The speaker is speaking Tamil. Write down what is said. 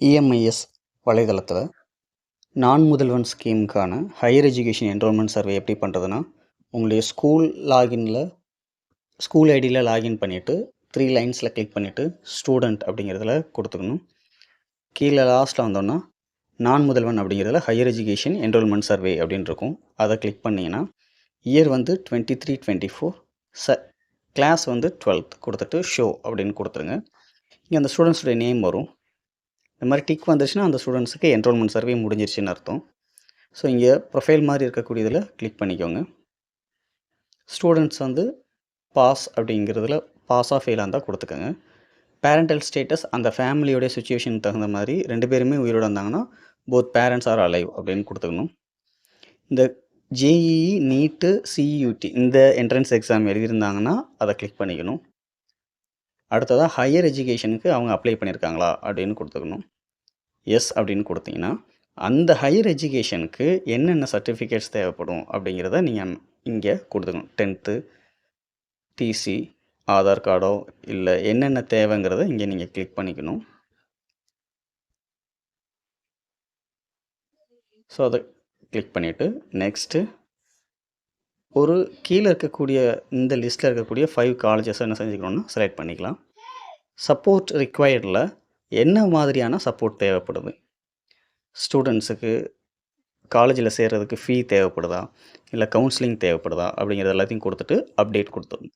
இஎம்ஐஎஸ் வலைதளத்தில் நான் முதல்வன் ஸ்கீமுக்கான ஹையர் எஜுகேஷன் என்ரோல்மெண்ட் சர்வே எப்படி பண்ணுறதுன்னா உங்களுடைய ஸ்கூல் லாகின்ல ஸ்கூல் ஐடியில் லாகின் பண்ணிவிட்டு த்ரீ லைன்ஸில் கிளிக் பண்ணிவிட்டு ஸ்டூடெண்ட் அப்படிங்கிறதுல கொடுத்துக்கணும். கீழே லாஸ்ட்டில் வந்தோன்னா நான் முதல்வன் அப்படிங்கிறதுல ஹையர் எஜுகேஷன் என்ரோல்மெண்ட் சர்வே அப்படின்னு இருக்கும். அதை கிளிக் பண்ணிங்கன்னா இயர் வந்து டுவெண்ட்டி த்ரீ டுவெண்ட்டி ஃபோர் ச கிளாஸ் வந்து டுவெல்த் கொடுத்துட்டு ஷோ அப்படின்னு கொடுத்துருங்க. இங்கே அந்த ஸ்டூடெண்ட்ஸுடைய நேம் வரும். இந்த மாதிரி டிக் வந்துருச்சுன்னா அந்த ஸ்டூடெண்ட்ஸுக்கு என்ரோல்மெண்ட் சர்வே முடிஞ்சிருச்சுன்னு அர்த்தம். ஸோ இங்கே ப்ரொஃபைல் மாதிரி இருக்கக்கூடியதில் கிளிக் பண்ணிக்கோங்க. ஸ்டூடெண்ட்ஸ் வந்து பாஸ் அப்படிங்கிறதுல பாஸாக ஃபெயிலாக இருந்தால் கொடுத்துக்கோங்க. பேரண்டல் ஸ்டேட்டஸ் அந்த ஃபேமிலியோடைய சுச்சுவேஷனுக்கு தகுந்த மாதிரி ரெண்டு பேருமே உயிரோடு இருந்தாங்கன்னா போத் பேரண்ட்ஸ் ஆர் அலைவ் அப்படின்னு கொடுத்துக்கணும். இந்த ஜேஇஇ நீட்டு சிஇயூடி இந்த என்ட்ரன்ஸ் எக்ஸாம் எழுதியிருந்தாங்கன்னா அதை கிளிக் பண்ணிக்கணும். அடுத்ததாக ஹையர் எஜுகேஷனுக்கு அவங்க அப்ளை பண்ணியிருக்காங்களா அப்படின்னு கொடுத்துக்கணும். எஸ் அப்படின்னு கொடுத்தீங்கன்னா அந்த ஹையர் எஜுகேஷனுக்கு என்னென்ன சர்டிஃபிகேட்ஸ் தேவைப்படும் அப்படிங்கிறத நீங்கள் இங்கே கொடுத்துக்கணும். டென்த்து டிசி ஆதார் கார்டோ இல்லை என்னென்ன தேவைங்கிறத இங்கே நீங்கள் கிளிக் பண்ணிக்கணும். ஸோ அதை கிளிக் பண்ணிவிட்டு நெக்ஸ்ட்டு ஒரு கீழே இருக்கக்கூடிய இந்த லிஸ்ட்டில் இருக்கக்கூடிய ஃபைவ் காலேஜஸ் என்ன செஞ்சுக்கணும்னா செலக்ட் பண்ணிக்கலாம். சப்போர்ட் ரிக்வயர்டில் என்ன மாதிரியான சப்போர்ட் தேவைப்படுது? ஸ்டூடெண்ட்ஸுக்கு காலேஜில் சேர்கிறதுக்கு ஃபீ தேவைப்படுதா? இல்லை கவுன்சிலிங் தேவைப்படுதா? அப்படிங்கிறது எல்லாத்தையும் கொடுத்துட்டு அப்டேட் கொடுத்துடணும்.